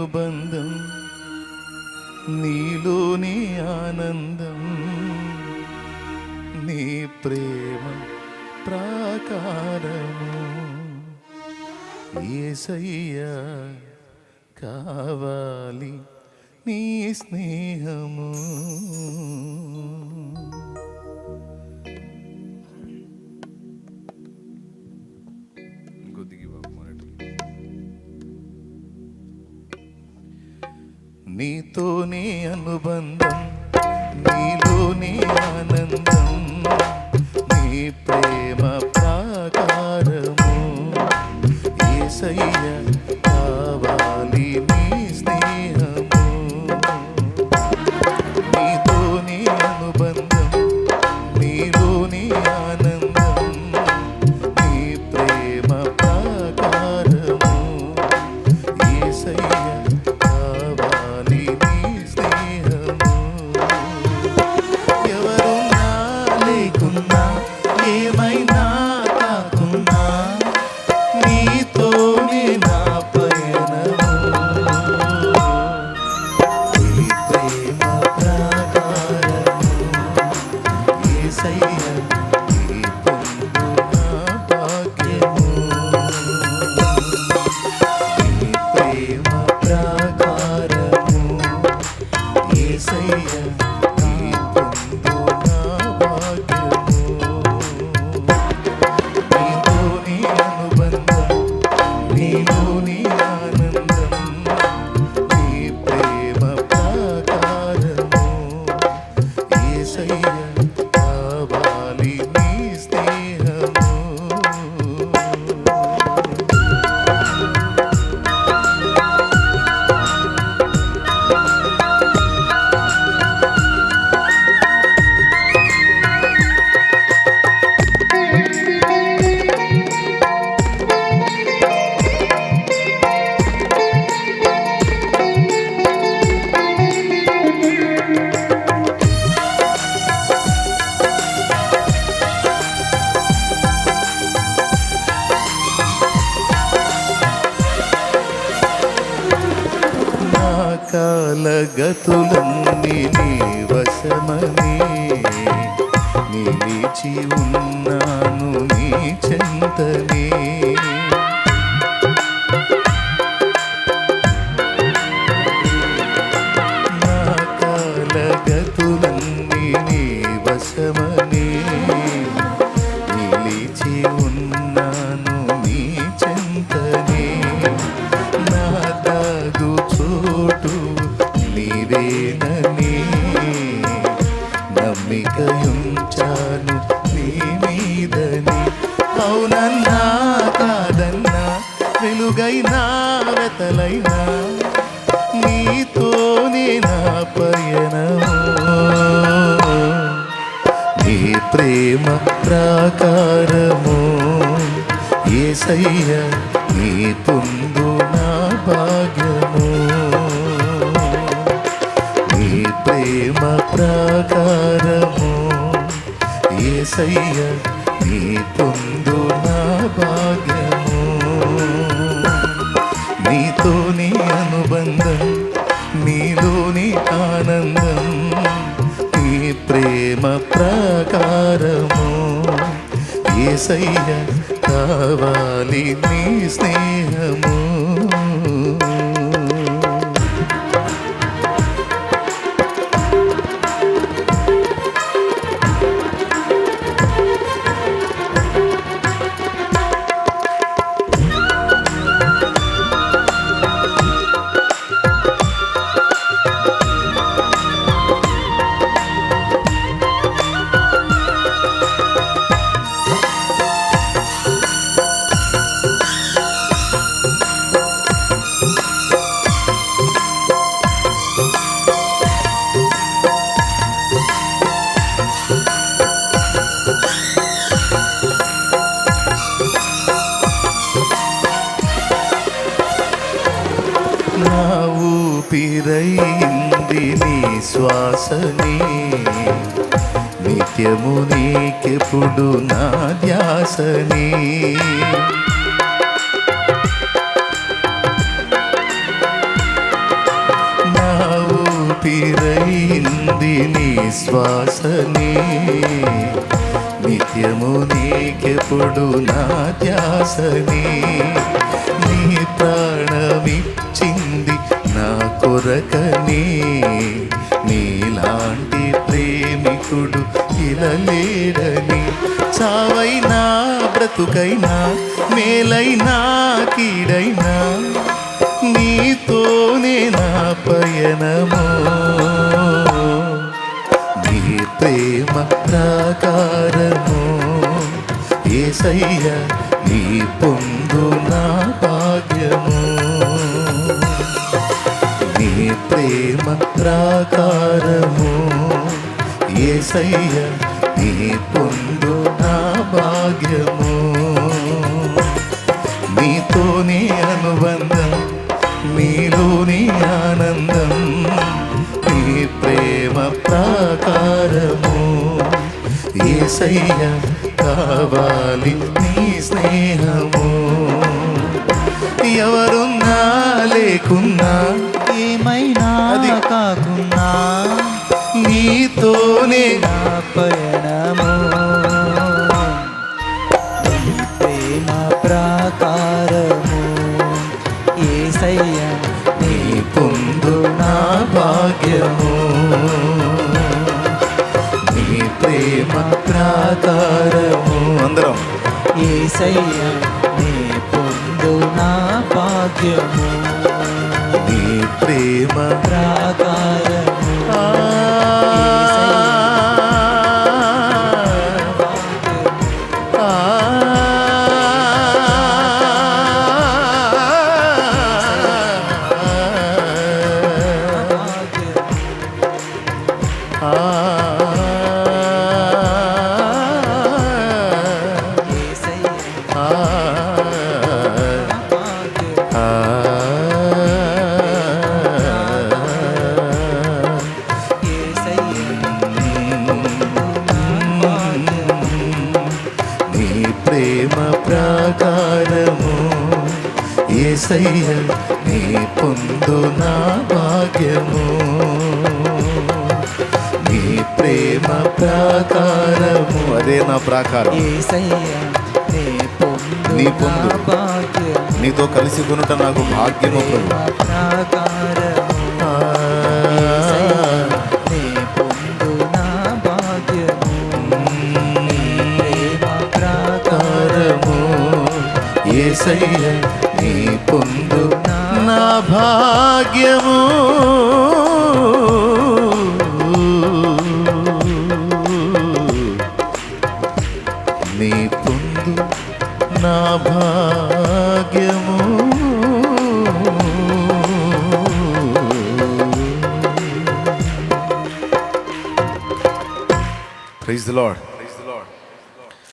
బంధం నీలోని ఆనందం నీ ప్రేమ ప్రాకారము. ఏసయ్యా కావాలి నీ స్నేహము. నీతోనే అనుబంధం నీలోనే ఆనందం నీ ప్రే Yeah. కాలగతులన్నీ నీ వశమని నిలిచి ఉన్నాను నీ చెంతనే. అవునన్నా కాదన్నా వెలుగైనా వెతలైనా నీతోనే నా పయనము? నీ ప్రేమ ప్రాకారము? ఏసయ్య నీ పొందు నా భాగ్యము? నీ ప్రేమ ప్రాకారము? ఏసయ్య నీ భాగ్యము నీతోని అనుబంధం నీలోని ఆనందం నీ ప్రేమ ప్రకారము. ఏసయ్య కావాలి నీ స్నేహము. నా ఊపిరైంది నీ శ్వాసని. నిత్యము నీకెప్పుడు నా ధ్యాసని. నా ఊపిరైంది నీ శ్వాసని. నిత్యము నీకెప్పుడు నా ధ్యాసని. ప్రాణమిచ్చింది నా కొరకనే. నీలాంటి ప్రేమికుడు ఇలా చావైనా బ్రతుకైనా మేలైనా కీడైనా నీతోనే నా పయనమో? నీ ప్రేమ ప్రాకారమో ఏసయ్యా నీ పొందు నా భాగ్యము. నీ ప్రేమ ప్రాకారము. ఏసయ్య నీ పొందు నా భాగ్యము. నీతోనే అనుబంధం నీలోని ఆనందం. నీ ప్రేమ ప్రాకారము. ఏసయ్య కావాలి నీ స్నేహము. ఎవరున్నా లేకున్నా ఏమైనా అది. కాకున్నా నీతోనే నా పయనము. ప్రేమ ప్రాకారము. ఏసయ్య నీ పొందు నా భాగ్యము. ప్రేమ ప్రాకారము అందరం ఏసయ్య నే పొందు నా భాగ్యము నీ ప్రేమ ప్రాకారము. ah ప్రాకారము ఏసయ్య నీ పొందు నా భాగ్యము. నీ ప్రేమ ప్రాకారము. అదే నా ప్రాకారం. నీ పొందు. నీతో కలిసి కొనుట నాకు భాగ్యము ప్రభు. ఏసయ్య నీ పొందు నా భాగ్యము. నీ పొందు నా భాగ్యము. Praise the lord